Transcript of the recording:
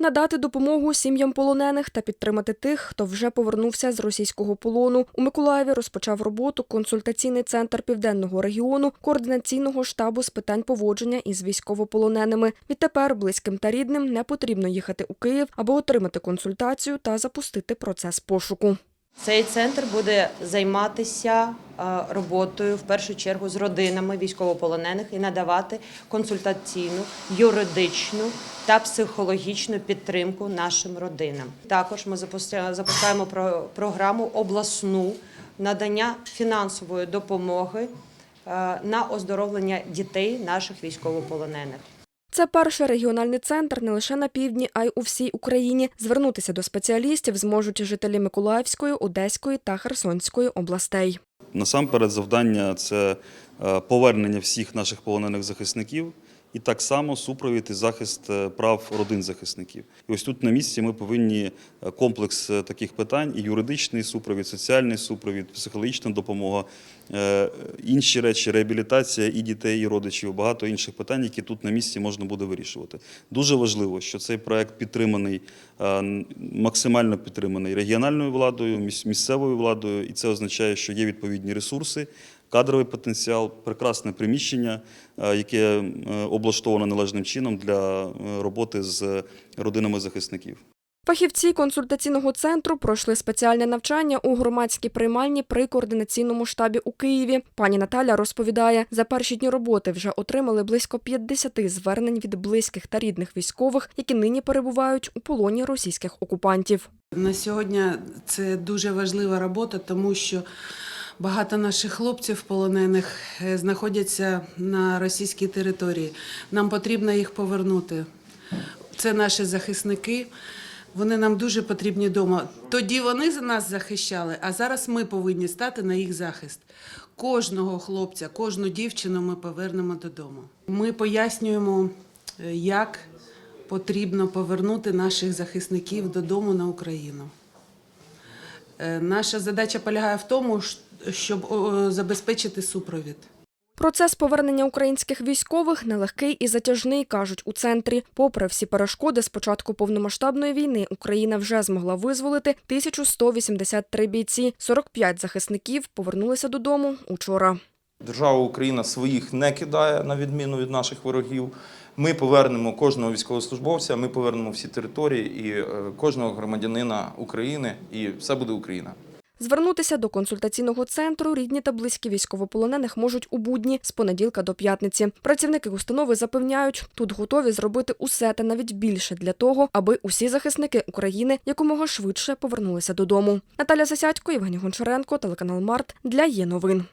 Надати допомогу сім'ям полонених та підтримати тих, хто вже повернувся з російського полону. У Миколаєві розпочав роботу консультаційний центр південного регіону координаційного штабу з питань поводження із військовополоненими. Відтепер близьким та рідним не потрібно їхати у Київ, аби отримати консультацію та запустити процес пошуку. Цей центр буде займатися е, роботою в першу чергу з родинами військовополонених і надавати консультаційну, юридичну та психологічну підтримку нашим родинам. Також ми запускаємо про- програму обласну надання фінансової допомоги е, на оздоровлення дітей наших військовополонених. Це перший регіональний центр не лише на півдні, а й у всій Україні. Звернутися до спеціалістів зможуть жителі Миколаївської, Одеської та Херсонської областей. Насамперед, завдання це е, повернення всіх наших полонених захисників і так само супровід і захист е, прав родин захисників. І ось тут на місці ми повинні е, комплекс е, таких питань: і юридичний супровід, соціальний супровід, психологічна допомога, інші речі, реабілітація і дітей, і родичів, багато інших питань, які тут на місці можна буде вирішувати. Дуже важливо, що цей проект підтриманий максимально підтриманий регіональною владою, місцевою владою, і це означає, що є відповідні ресурси. Кадровий потенціал, прекрасне приміщення, е, яке е, облаштовано належним чином для е, роботи з родинами захисників. Фахівці консультаційного центру пройшли спеціальне навчання у громадській приймальні при координаційному штабі у Києві. Пані Наталя розповідає, за перші дні роботи вже отримали близько 50 звернень від близьких та рідних військових, які нині перебувають у полоні російських окупантів. На сьогодні це дуже важлива робота, тому що багато наших хлопців полонених е, знаходяться на російській території. Нам потрібно їх повернути. Це наші захисники. Вони нам дуже потрібні вдома. Тоді вони за нас захищали, а зараз ми повинні стати на їх захист. Кожного хлопця, кожну дівчину ми повернемо додому. Ми пояснюємо, е, як потрібно повернути наших захисників додому на Україну. Е, Наша задача полягає в тому, щ- щоб забезпечити супровід. Процес повернення українських військових нелегкий і затяжний, кажуть у центрі. Попри всі перешкоди, з початку повномасштабної війни Україна вже змогла визволити 1183 бійці. 45 захисників повернулися додому учора. Держава Україна своїх не кидає на відміну від наших ворогів. Ми повернемо кожного військовослужбовця, ми повернемо всі території і е, кожного громадянина України, і все буде Україна. Звернутися до консультаційного центру рідні та близькі військовополонених можуть у будні з понеділка до п'ятниці. Працівники установи запевняють, тут готові зробити усе та навіть більше для того, аби усі захисники України якомога швидше повернулися додому. Наталя Засядько, Євгеній Гончаренко, телеканал Март для є новин.